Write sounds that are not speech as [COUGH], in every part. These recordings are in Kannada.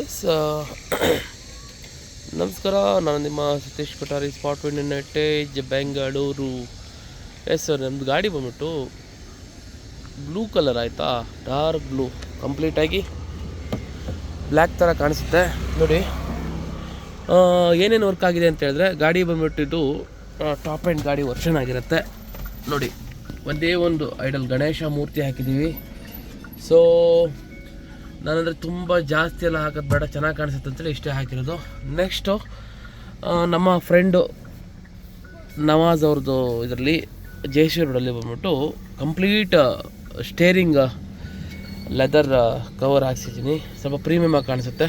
ಎಸ್ [CLEARS THROAT] ನಮಸ್ಕಾರ, ನಾನು ನಿಮ್ಮ ಸತೀಶ್ ಕೊಠಾರಿ ಸ್ಪಾಟ್ ನೆಟ್ಟೇಜ್ ಬೆಂಗಳೂರು ಎಸ್ ಸರ್ ನಮ್ಮದು ಗಾಡಿ ಬಂದ್ಬಿಟ್ಟು ಬ್ಲೂ ಕಲರ್ ಆಯಿತಾ? ಡಾರ್ಕ್ ಬ್ಲೂ ಕಂಪ್ಲೀಟಾಗಿ ಬ್ಲ್ಯಾಕ್ ಥರ ಕಾಣಿಸುತ್ತೆ. ನೋಡಿ. ಏನೇನು ವರ್ಕ್ ಆಗಿದೆ ಅಂತ ಹೇಳಿದ್ರೆ, ಗಾಡಿ ಬಂದ್ಬಿಟ್ಟು ಇದು ಟಾಪ್ ಆ್ಯಂಡ್ ಗಾಡಿ ವರ್ಷನ್ ಆಗಿರುತ್ತೆ. ನೋಡಿ. ಒಂದೇ ಒಂದು ಐಡಲ್ ಗಣೇಶ ಮೂರ್ತಿ ಹಾಕಿದ್ದೀವಿ. ಸೊ ನಾನಂದರೆ ತುಂಬ ಜಾಸ್ತಿ ಎಲ್ಲ ಹಾಕೋದು ಬೇಡ, ಚೆನ್ನಾಗಿ ಕಾಣಿಸುತ್ತೆ ಅಂತೇಳಿ ಇಷ್ಟೇ ಹಾಕಿರೋದು. ನೆಕ್ಸ್ಟು ನಮ್ಮ ಫ್ರೆಂಡು ನವಾಜ್ ಅವ್ರದ್ದು ಇದರಲ್ಲಿ ಜಯಶ್ವರ್ ರೋಡಲ್ಲಿ ಬಂದ್ಬಿಟ್ಟು ಕಂಪ್ಲೀಟ್ ಸ್ಟೇರಿಂಗ್ ಲೆದರ್ ಕವರ್ ಹಾಕ್ಸಿದ್ದೀನಿ. ಸ್ವಲ್ಪ ಪ್ರೀಮಿಯಮ್ ಆಗಿ ಕಾಣಿಸುತ್ತೆ.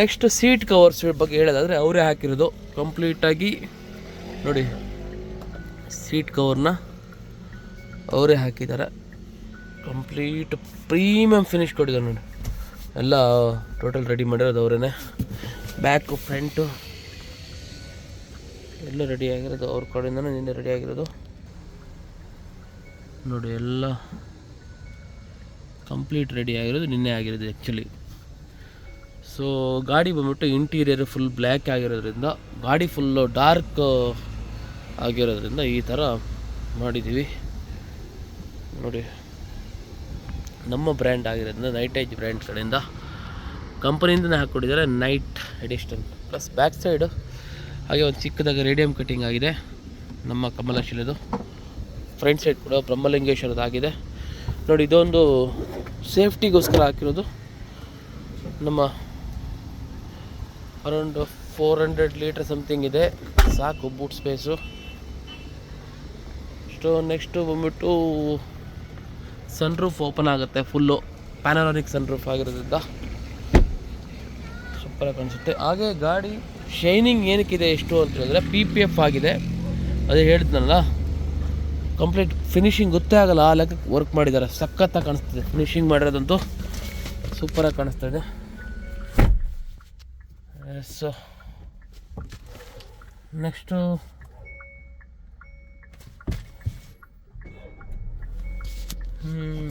ನೆಕ್ಸ್ಟ್ ಸೀಟ್ ಕವರ್ಸ್ ಬಗ್ಗೆ ಹೇಳೋದಾದರೆ ಅವರೇ ಹಾಕಿರೋದು. ಕಂಪ್ಲೀಟಾಗಿ ನೋಡಿ ಸೀಟ್ ಕವರ್ನ ಅವರೇ ಹಾಕಿದ್ದಾರೆ. ಕಂಪ್ಲೀಟ್ ಪ್ರೀಮಿಯಮ್ ಫಿನಿಶ್ ಕೊಟ್ಟಿದ್ದಾರೆ ನೋಡಿ. ಎಲ್ಲ ಟೋಟಲ್ ರೆಡಿ ಮಾಡಿರೋದು ಅವರೇ ಬ್ಯಾಕು ಫ್ರಂಟು ಎಲ್ಲ ರೆಡಿ ಆಗಿರೋದು ಅವ್ರ ಕಡೆಯಿಂದನೇ ನಿನ್ನೆ ರೆಡಿ ಆಗಿರೋದು. ನೋಡಿ ಎಲ್ಲ ಕಂಪ್ಲೀಟ್ ರೆಡಿ ಆಗಿರೋದು ನಿನ್ನೆ ಆಗಿರೋದು ಆ್ಯಕ್ಚುಲಿ ಸೊ ಗಾಡಿ ಬಂದ್ಬಿಟ್ಟು ಇಂಟೀರಿಯರ್ ಫುಲ್ ಬ್ಲ್ಯಾಕ್ ಆಗಿರೋದ್ರಿಂದ, ಗಾಡಿ ಫುಲ್ಲು ಡಾರ್ಕ್ ಆಗಿರೋದ್ರಿಂದ ಈ ಥರ ಮಾಡಿದ್ದೀವಿ. ನೋಡಿ. ನಮ್ಮ ಬ್ರ್ಯಾಂಡ್ ಆಗಿರೋದ್ರಿಂದ ನೈಟ್ ಏಜ್ ಬ್ರ್ಯಾಂಡ್ ಕಡೆಯಿಂದ ಕಂಪನಿಯಿಂದನೇ ಹಾಕ್ಕೊಟ್ಟಿದ್ದಾರೆ night edition plus back side ಹಾಗೆ ಒಂದು ಚಿಕ್ಕದಾಗಿ ರೇಡಿಯಂ ಕಟ್ಟಿಂಗ್ ಆಗಿದೆ. ನಮ್ಮ ಕಮಲಶಿಲದು. ಫ್ರಂಟ್ ಸೈಡ್ ಕೂಡ ಬ್ರಹ್ಮಲಿಂಗೇಶ್ವರದಾಗಿದೆ. ನೋಡಿ, ಇದೊಂದು ಸೇಫ್ಟಿಗೋಸ್ಕರ ಹಾಕಿರೋದು. ನಮ್ಮ around four hundred litre something ಇದೆ. ಸಾಕು ಬೂಟ್ ಸ್ಪೇಸು ಸ್ಟೋ ನೆಕ್ಸ್ಟು ಬಂದ್ಬಿಟ್ಟು ಸನ್ ರೂಫ್ ಓಪನ್ ಆಗುತ್ತೆ ಫುಲ್ಲು ಪ್ಯಾನರಾನಿಕ್ ಸನ್ ರೂಫ್ ಆಗಿರೋದ್ರಿಂದ ಸೂಪರಾಗಿ ಕಾಣಿಸುತ್ತೆ. ಹಾಗೆ ಗಾಡಿ ಶೈನಿಂಗ್ ಏನಕ್ಕಿದೆ ಎಷ್ಟು ಅಂತ ಹೇಳಿದ್ರೆ ಪಿ ಪಿ ಎಫ್ ಆಗಿದೆ. ಅದೇ ಹೇಳಿದ್ನಲ್ಲ ಕಂಪ್ಲೀಟ್ ಫಿನಿಶಿಂಗ್ ಗೊತ್ತೇ ಆಗಲ್ಲ, ಆ ಲೆಕ್ಕಕ್ಕೆ ವರ್ಕ್ ಮಾಡಿದ್ದಾರೆ. ಸಖತ್ತಾಗಿ ಕಾಣಿಸ್ತಿದೆ ಫಿನಿಶಿಂಗ್ ಮಾಡಿರೋದಂತೂ ಸೂಪರಾಗಿ ಕಾಣಿಸ್ತಾ ಇದೆ. Yes next Hmm.